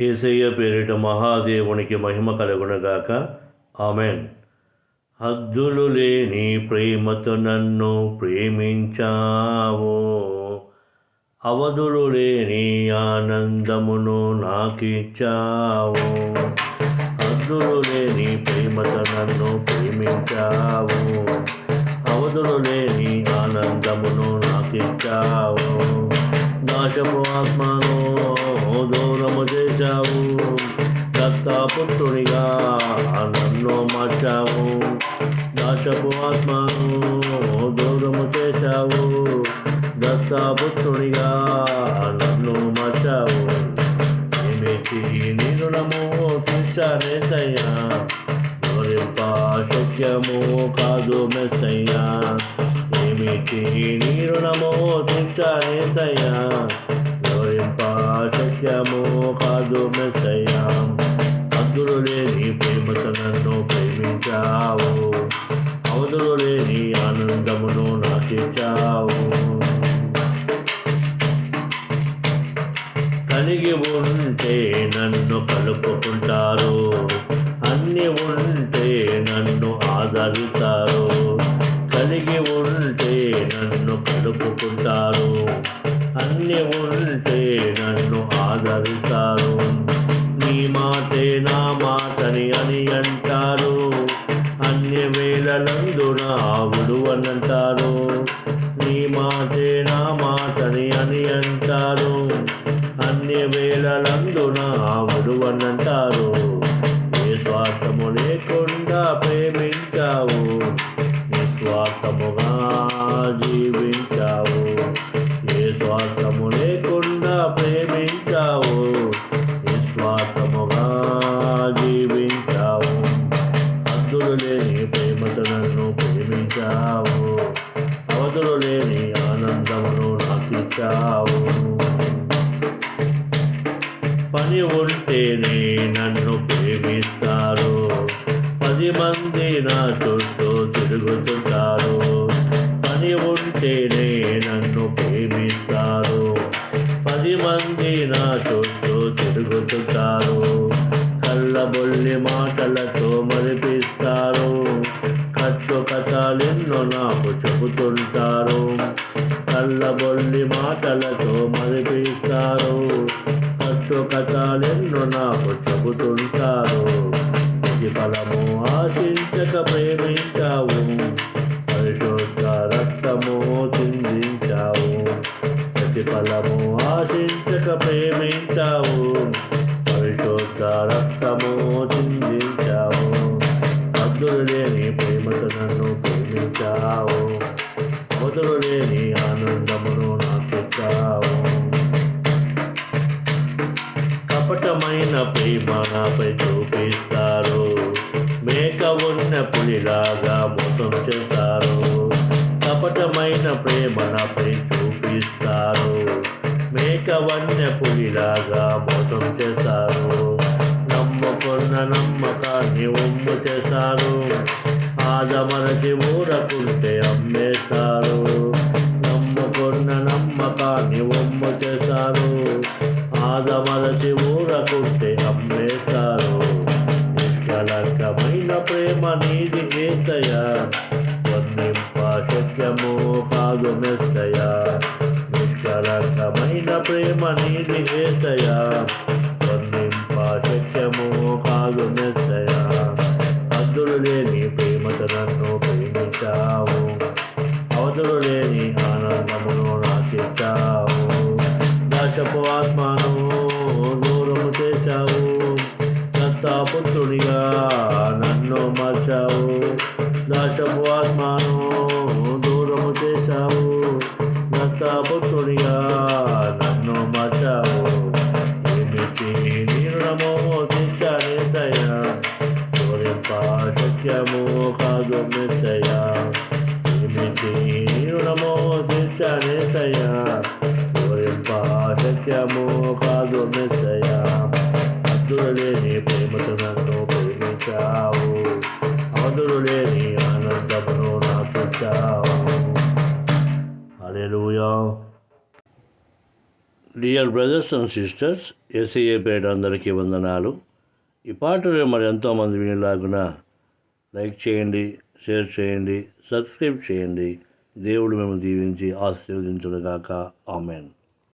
ఏసయ్య పేరిట మహాదేవునికి మహిమ కలుగునగాక ఆమెన్. హద్దులు లేని ప్రేమతో నన్ను ప్రేమించావు. అవధులు లేని ఆనందమును నాకిచ్చావు. హద్దులు లేని ప్రేమతో నన్ను ప్రేమించావు. అవధులు లేని ఆనందమును నాకిచ్చావు. నాశము ఆత్మను దూరము చేశావు దత్తాపుత్రునిగా నన్ను మార్చావు నాశపు ఆత్మను దూరము చేశావు దత్తాపుత్రునిగా నన్ను మార్చావు ఏమిటి నిరుణము తీర్చానేసయ్యా వివరింప శక్యము కాదు మెస్సయ్యా ఏమిటి నీరుణమో తీర్చానేసయ్యా ఆనందమును నాకిచ్చావు కలిగి ఉంటే నన్ను కలుపుకుంటారు. అన్ని ఉంటే నన్ను ఆదరిస్తారు కలిగి ఉంటే నన్ను కలుపుకుంటారు అన్ని ఉంటే నన్ను ఆదరిస్తారు నీ మాటే నా మాటని అని అంట అన్ని వేళలందున విడువనంటారు నీ మాటే నా మాటని అని అంటారు. అన్ని వేళలందున విడువనంటారు ఏ స్వార్థము లేకుండా ప్రేమించావు. నిస్వార్థముగా జీవించావు. ఏ స్వార్థము అందించావు అవధులు లేని ఆనందమును నాకిచ్చావు. పని ఉంటేనే నన్ను ప్రేమిస్తారు. పది మంది నా చుట్టూ తిరుగుతుంటారు. పని ఉంటేనే నన్ను ప్రేమిస్తారు. పది మంది నా చుట్టూ కథలెన్నో నాకు చెబుతుంటారు. కళ్ళబొల్లి మాటలతో మరిపిస్తారు. కట్టు కథాలెన్నో నాకు చెబుతుంటారు. ఇది ఫలము ఆశించక ప్రేమించావు. పరిశుద్ధ రక్తము చిందించావు. ప్రతిఫలము ఆశించక ప్రేమించావు. పరిశుద్ధ రక్తము చిందించావు. అద్దులు లేని ప్రేమతో నన్ను ఇచ్చావు మొదలు లేని ఆనందమును నాకు ఇచ్చావు కపటమైన ప్రేమ నాపై చూపిస్తారు. మేక ఉన్న పులిలాగా మోసం చేస్తారు. కపటమైన ప్రేమ నాపై చూపిస్తారు. మేక వన్య పులిలాగా మోసం చేస్తారు. నమ్మకున్న నమ్మకాన్ని ఒమ్ము రాజా మనకి ఊరకుంటే అమ్మేశారు. నమ్ముకున్న నమ్మకాన్ని ఒమ్ము చేశారు. ఆదమలసి ఊరకుంటే అమ్మేశారు. నిష్కలంకమైన ప్రేమ నీది ఏసయా వర్ణింప శక్యము కాదు మెత్తయ నిష్కలంకమైన ప్రేమ నీది ఏసయా వర్ణింప శక్యము కాదు మెత్తయ అద్దులు లేని ప్రేమతో నన్ను ప్రేమించావు అవధులు లేని ఆనందమును నాకిచ్చావు. దశపు ఆత్మను దూరము చేశావు. దత్తాపుత్రుడిగా నన్ను మార్చావు. దశపు ఆత్మను దూరము చేశావు. దత్తాపుత్రుడిగా శక్యము కాదు మెత్తయ్యా అద్దులు లేని ప్రేమతో నన్ను ప్రేమించావు అవధులు లేని ఆనందమును నాకు డియర్ బ్రదర్స్ అండ్ సిస్టర్స్ ఎస్ఐఏ పేట అందరికీ వందనాలు. ఈ పాటలు మరి ఎంతోమంది వినేలాగున లైక్ చేయండి షేర్ చేయండి సబ్స్క్రైబ్ చేయండి. దేవుడు మేము దీవించి ఆశీర్వదించునుగాక. ఆమెన్.